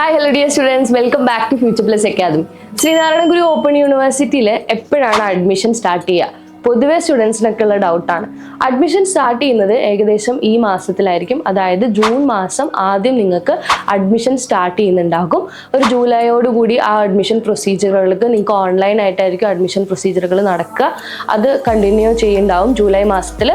Hi hello dear students welcome back to future plus academy Sreenarayanaguru open യൂണിവേഴ്സിറ്റിയിൽ എപ്പോഴാണ് admission start ചെയ്യുക? പൊതുവെ സ്റ്റുഡൻസിനൊക്കെ ഉള്ള ഡൗട്ടാണ്. അഡ്മിഷൻ സ്റ്റാർട്ട് ചെയ്യുന്നത് ഏകദേശം ഈ മാസത്തിലായിരിക്കും. അതായത് ജൂൺ മാസം ആദ്യം നിങ്ങൾക്ക് അഡ്മിഷൻ സ്റ്റാർട്ട് ചെയ്യുന്നുണ്ടാകും. ഒരു ജൂലൈയോടുകൂടി ആ അഡ്മിഷൻ പ്രൊസീജിയറുകൾക്ക് നിങ്ങൾക്ക് ഓൺലൈൻ ആയിട്ടായിരിക്കും അഡ്മിഷൻ പ്രൊസീജിയറുകൾ നടക്കുക. അത് കണ്ടിന്യൂ ചെയ്യുന്നുണ്ടാവും. ജൂലൈ മാസത്തിൽ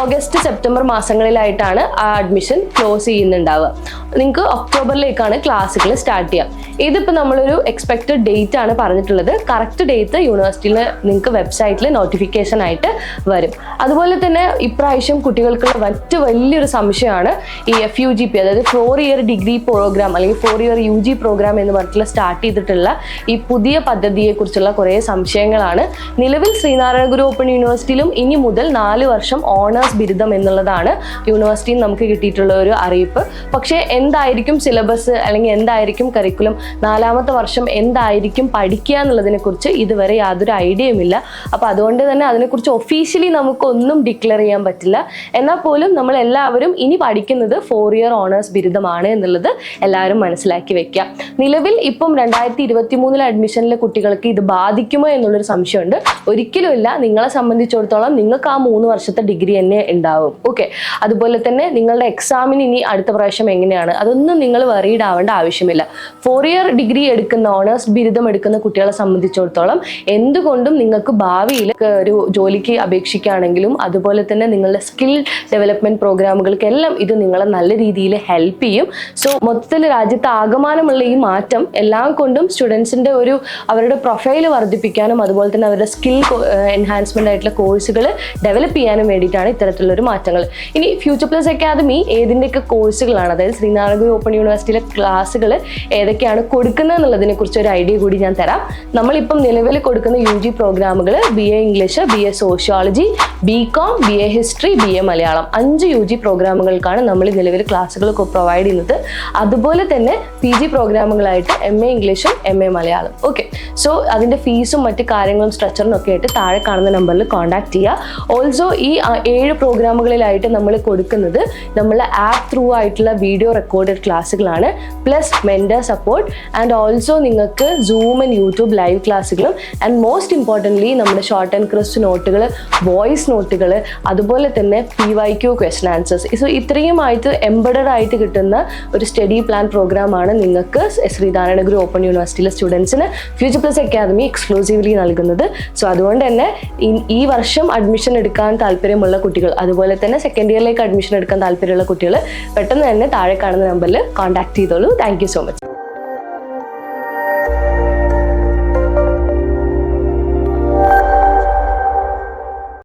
ഓഗസ്റ്റ് സെപ്റ്റംബർ മാസങ്ങളിലായിട്ടാണ് ആ അഡ്മിഷൻ ക്ലോസ് ചെയ്യുന്നുണ്ടാവുക. നിങ്ങൾക്ക് ഒക്ടോബറിലേക്കാണ് ക്ലാസ്സുകൾ സ്റ്റാർട്ട് ചെയ്യുക. ഇതിപ്പോൾ നമ്മളൊരു എക്സ്പെക്റ്റഡ് ഡേറ്റ് ആണ് പറഞ്ഞിട്ടുള്ളത്. കറക്റ്റ് ഡേറ്റ് യൂണിവേഴ്സിറ്റിയിൽ നിങ്ങൾക്ക് വെബ്സൈറ്റിൽ നോട്ടിഫിക്കേഷൻ ആയിട്ട് വരും. അതുപോലെ തന്നെ ഇപ്രാവശ്യം കുട്ടികൾക്കുള്ള മറ്റ് വലിയൊരു സംശയമാണ് ഈ എഫ് യു ജി പി അതായത് ഫോർ ഇയർ ഡിഗ്രി പ്രോഗ്രാം അല്ലെങ്കിൽ four year U G program എന്ന് പറഞ്ഞിട്ടുള്ള സ്റ്റാർട്ട് ചെയ്തിട്ടുള്ള ഈ പുതിയ പദ്ധതിയെക്കുറിച്ചുള്ള കുറേ സംശയങ്ങളാണ്. നിലവിൽ ശ്രീനാരായണ ഗുരു ഓപ്പൺ യൂണിവേഴ്സിറ്റിയിലും ഇനി മുതൽ നാല് വർഷം ഓണേഴ്സ് ബിരുദം എന്നുള്ളതാണ് യൂണിവേഴ്സിറ്റിയിൽ നമുക്ക് കിട്ടിയിട്ടുള്ള ഒരു അറിയിപ്പ്. പക്ഷേ എന്തായിരിക്കും സിലബസ് അല്ലെങ്കിൽ എന്തായിരിക്കും കരിക്കുലം നാലാമത്തെ വർഷം എന്തായിരിക്കും പഠിക്കുക എന്നുള്ളതിനെ കുറിച്ച് ഇതുവരെ യാതൊരു ഐഡിയയുമില്ല അപ്പോൾ അതുകൊണ്ട് തന്നെ അതിനെക്കുറിച്ച് ഒഫീഷ്യലി നമുക്കൊന്നും ഡിക്ലെയർ ചെയ്യാൻ പറ്റില്ല. എന്നാൽ പോലും നമ്മൾ എല്ലാവരും ഇനി പഠിക്കുന്നത് ഫോർ ഇയർ ഓണേഴ്സ് ബിരുദമാണ് എന്നുള്ളത് എല്ലാവരും മനസ്സിലാക്കി വെക്കുക. നിലവിൽ ഇപ്പം രണ്ടായിരത്തി ഇരുപത്തി മൂന്നിലെ അഡ്മിഷനിലെ കുട്ടികൾക്ക് ഇത് ബാധിക്കുമോ എന്നുള്ളൊരു സംശയമുണ്ട്. ഒരിക്കലും ഇല്ല. നിങ്ങളെ സംബന്ധിച്ചിടത്തോളം നിങ്ങൾക്ക് ആ മൂന്ന് വർഷത്തെ ഡിഗ്രി തന്നെ ഉണ്ടാവും. ഓക്കെ അതുപോലെ തന്നെ നിങ്ങളുടെ എക്സാമിന് ഇനി അടുത്ത പ്രാവശ്യം എങ്ങനെയാണ്? അതൊന്നും നിങ്ങൾ വറീഡ് ആവേണ്ട ആവശ്യമില്ല. ഫോർ ഇയർ ഡിഗ്രി എടുക്കുന്ന ഓണേഴ്സ് ബിരുദം എടുക്കുന്ന കുട്ടികളെ സംബന്ധിച്ചിടത്തോളം എന്തുകൊണ്ടും നിങ്ങൾക്ക് ഭാവിയിൽ ഒരു ജോലിക്ക് അപേക്ഷിക്കുകയാണെങ്കിലും അതുപോലെ തന്നെ നിങ്ങളുടെ സ്കിൽ ഡെവലപ്മെന്റ് പ്രോഗ്രാമുകൾക്കെല്ലാം ഇത് നിങ്ങളെ നല്ല രീതിയിൽ ഹെൽപ്പ് ചെയ്യും. സോ മൊത്തത്തിൽ രാജ്യത്ത് ആകമാനമുള്ള ഈ മാറ്റം എല്ലാം കൊണ്ടും സ്റ്റുഡൻസിന്റെ ഒരു അവരുടെ പ്രൊഫൈൽ വർദ്ധിപ്പിക്കാനും അതുപോലെ തന്നെ അവരുടെ സ്കിൽ എൻഹാൻസ്മെന്റ് ആയിട്ടുള്ള കോഴ്സുകൾ ഡെവലപ്പ് ചെയ്യാനും വേണ്ടിയിട്ടാണ് ഇത്തരത്തിലുള്ളൊരു മാറ്റങ്ങൾ. ഇനി ഫ്യൂച്ചർ പ്ലസ് അക്കാദമി ഏതിന്റെയൊക്കെ കോഴ്സുകളാണ് അതായത് ശ്രീനാരായണഗുരു ഓപ്പൺ യൂണിവേഴ്സിറ്റിയിലെ ക്ലാസ്സുകൾ ഏതൊക്കെയാണ് കൊടുക്കുന്നത് എന്നുള്ളതിനെ കുറിച്ച് ഒരു ഐഡിയ കൂടി ഞാൻ തരാം. നമ്മളിപ്പം നിലവിൽ കൊടുക്കുന്ന യു ജി പ്രോഗ്രാമുകൾ B A English B A sociology B com B A history B A Malayalam അഞ്ച് യു ജി പ്രോഗ്രാമുകൾക്കാണ് നമ്മൾ നിലവിൽ ക്ലാസ്സുകൾ പ്രൊവൈഡ് ചെയ്യുന്നത്. അതുപോലെ തന്നെ പി ജി പ്രോഗ്രാമുകളായിട്ട് എം എ ഇംഗ്ലീഷും M A Malayalam okay so അതിന്റെ ഫീസും മറ്റ് കാര്യങ്ങളും സ്ട്രക്ചറും ഒക്കെ ആയിട്ട് താഴെ കാണുന്ന നമ്പറിൽ കോൺടാക്ട് ചെയ്യുക. ഓൾസോ ഈ ഏഴ് പ്രോഗ്രാമുകളിലായിട്ട് നമ്മൾ കൊടുക്കുന്നത് നമ്മളെ ആപ്പ് ത്രൂ ആയിട്ടുള്ള video recorded ക്ലാസ്സുകളാണ്. Plus mentor support and also നിങ്ങൾക്ക് സൂം ആൻഡ് യൂട്യൂബ് ലൈവ് ക്ലാസ്സുകളും. ആൻഡ് മോസ്റ്റ് ഇമ്പോർട്ടന്റ്ലി നമ്മുടെ ഷോർട്ട് ആൻഡ് ക്രിസ്റ്റ് നോട്ടുകൾ വോയിസ് നോട്ടുകൾ അതുപോലെ തന്നെ P Y Q question answers so ഇത്രയുമായിട്ട് embedded ആയിട്ട് കിട്ടുന്ന ഒരു സ്റ്റഡി പ്ലാൻ പ്രോഗ്രാമാണ് നിങ്ങൾക്ക് ശ്രീനാരായണ ഗുരു ഓപ്പൺ യൂണിവേഴ്സിറ്റിയിലെ സ്റ്റുഡൻസിന് ഫ്യൂച്ചർ പ്ലസ് അക്കാദമി എക്സ്ക്ലൂസീവ്ലി നൽകുന്നത്. സോ അതുകൊണ്ട് തന്നെ ഈ- വർഷം അഡ്മിഷൻ എടുക്കാൻ താല്പര്യമുള്ള കുട്ടികൾ അതുപോലെ തന്നെ സെക്കൻഡ് ഇയറിലേക്ക് അഡ്മിഷൻ എടുക്കാൻ താല്പര്യമുള്ള കുട്ടികൾ പെട്ടെന്ന് തന്നെ താഴെ കാണുന്ന നമ്പറിൽ കോൺടാക്ട് ചെയ്തോളൂ. Thank so much